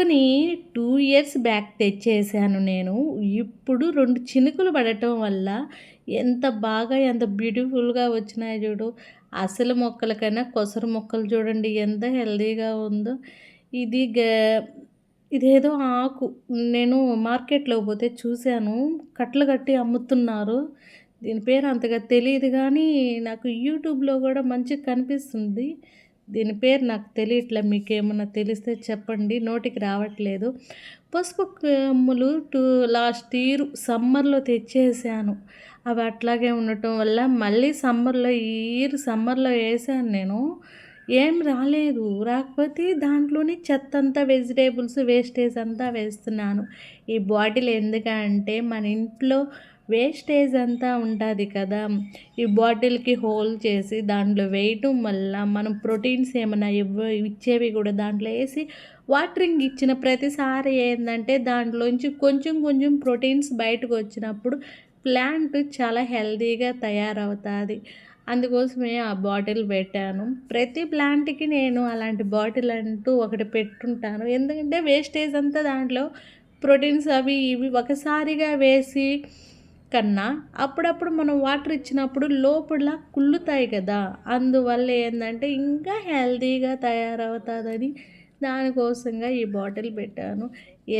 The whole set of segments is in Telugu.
కానీ టూ ఇయర్స్ బ్యాక్ తెచ్చేసాను నేను. ఇప్పుడు రెండు చినుకులు పడటం వల్ల ఎంత బాగా ఎంత బ్యూటిఫుల్గా వచ్చినాయి చూడు. అసలు మొక్కలకైనా కొసరు మొక్కలు చూడండి ఎంత హెల్దీగా ఉందో. ఇది గ ఇదేదో ఆకు. నేను మార్కెట్లో పోతే చూశాను. కట్టలు కట్టి అమ్ముతున్నారు. దీని పేరు అంతగా తెలియదు కానీ నాకు యూట్యూబ్లో కూడా మంచిగా కనిపిస్తుంది. దీని పేరు నాకు తెలియట్లే మీకు ఏమన్నా తెలిస్తే చెప్పండి. నోటికి రావట్లేదు. పసుపు కొమ్ములు టూ లాస్ట్ ఇయర్ సమ్మర్లో తెచ్చేసాను. అవి అట్లాగే ఉండటం వల్ల మళ్ళీ సమ్మర్లో ఈ ఇయర్ సమ్మర్లో వేసాను నేను. ఏం రాలేదు. రాకపోతే దాంట్లోని చెత్త అంతా వెజిటేబుల్స్ వేస్టేజ్ అంతా వేస్తున్నాను. ఈ బాటిల్ ఎందుకంటే మన ఇంట్లో వేస్టేజ్ అంతా ఉంటుంది కదా. ఈ బాటిల్కి హోల్ చేసి దాంట్లో వేయటం వల్ల మనం ప్రోటీన్స్ ఏమైనా ఇవ్వ ఇచ్చేవి కూడా దాంట్లో వేసి వాటరింగ్ ఇచ్చిన ప్రతిసారి ఏంటంటే దాంట్లోంచి కొంచెం కొంచెం ప్రోటీన్స్ బయటకు వచ్చినప్పుడు ప్లాంట్ చాలా హెల్దీగా తయారవుతుంది. అందుకోసమే ఆ బాటిల్ పెట్టాను. ప్రతి ప్లాంట్కి నేను అలాంటి బాటిల్ అంటూ ఒకటి పెట్టుంటాను. ఎందుకంటే వేస్టేజ్ అంతా దాంట్లో ప్రోటీన్స్ అవి ఇవి ఒకసారిగా వేసి కన్నా అప్పుడప్పుడు మనం వాటర్ ఇచ్చినప్పుడు లోపల కుళ్ళుతాయి కదా! అందువల్ల ఏంటంటే ఇంకా హెల్తీగా తయారవుతుందని దానికోసంగా ఈ బాటిల్ పెట్టాను.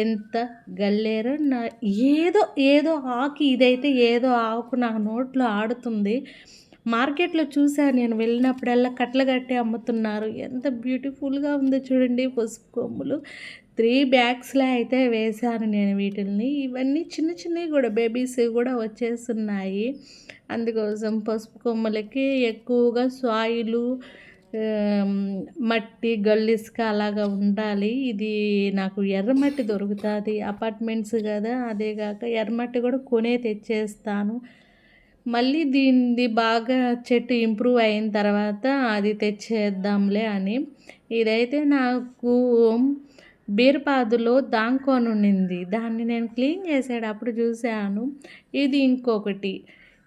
ఎంత గల్లేరో నా ఏదో ఏదో ఆకు ఇదైతే ఏదో ఆకు నా నోట్లో ఆడుతుంది. మార్కెట్లో చూసాను నేను వెళ్ళినప్పుడల్లా కట్టలు కట్టి అమ్ముతున్నారు. ఎంత బ్యూటిఫుల్గా ఉందో చూడండి పసుపు కొమ్ములు. త్రీ బ్యాగ్స్లో అయితే వేశాను నేను వీటిల్ని. ఇవన్నీ చిన్న చిన్నవి కూడా బేబీస్ కూడా వచ్చేస్తున్నాయి. అందుకోసం పసుపు కొమ్మలకి ఎక్కువగా సాయిలు మట్టి గల్లిస్క అలాగా ఉండాలి. ఇది నాకు ఎర్రమట్టి దొరుకుతుంది. అపార్ట్మెంట్స్ కదా అదే కాక ఎర్రమట్టి కూడా కొనే తెచ్చేస్తాను. మళ్ళీ దీనిది బాగా చెట్టు ఇంప్రూవ్ అయిన తర్వాత అది తెచ్చేద్దాంలే అని. ఇదైతే నాకు బీరపాదులో దాంకొని ఉండింది దాన్ని నేను క్లీన్ చేసేటప్పుడు చూశాను. ఇది ఇంకొకటి.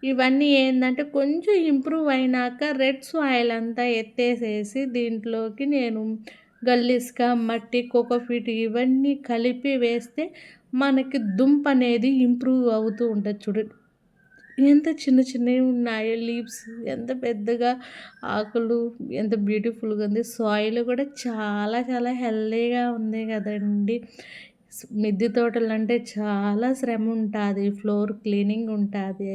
ఇవన్నీ ఏంటంటే కొంచెం ఇంప్రూవ్ అయినాక రెడ్ సాయిల్ అంతా ఎత్తేసేసి దీంట్లోకి నేను గల్లిస్క మట్టి కోకోఫీట్ ఇవన్నీ కలిపి వేస్తే మనకి దుంప అనేది ఇంప్రూవ్ అవుతూ ఉంటుంది చూడండి ఎంత చిన్న చిన్నవి ఉన్నాయో లీవ్స్ ఎంత పెద్దగా ఆకులు ఎంత బ్యూటిఫుల్గా ఉంది. సాయిల్ కూడా చాలా చాలా హెల్దీగా ఉంది కదండి. మిద్దె తోటలు అంటే చాలా శ్రమ ఉంటుంది ఫ్లోర్ క్లీనింగ్ ఉంటుంది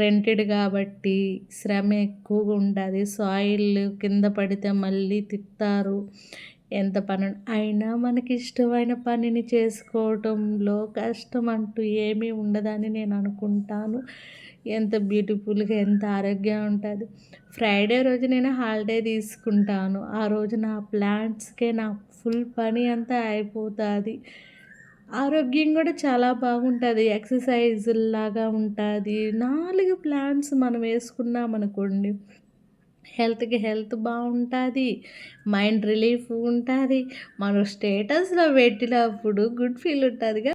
రెంటెడ్ కాబట్టి శ్రమ ఎక్కువగా ఉంటుంది. సాయిల్ కింద పడితే మళ్ళీ తిత్తారు. ఎంత పని అయినా మనకి ఇష్టమైన పనిని చేసుకోవటంలో కష్టం అంటూ ఏమీ ఉండదని నేను అనుకుంటాను. ఎంత బ్యూటిఫుల్గా ఎంత ఆరోగ్యం ఉంటుంది. ఫ్రైడే రోజు నేను హాలిడే తీసుకుంటాను. ఆ రోజు నా ప్లాంట్స్కే నా ఫుల్ పని అంతా అయిపోతుంది. ఆరోగ్యం కూడా చాలా బాగుంటుంది. ఎక్సర్సైజ్ లాగా ఉంటుంది. నాలుగు ప్లాంట్స్ మనం వేసుకున్నాం అనుకోండి హెల్త్కి హెల్త్ బాగుంటుంది మైండ్ రిలీఫ్ ఉంటుంది. మనం స్టేటస్లో పెట్టినప్పుడు గుడ్ ఫీల్ ఉంటుందిగా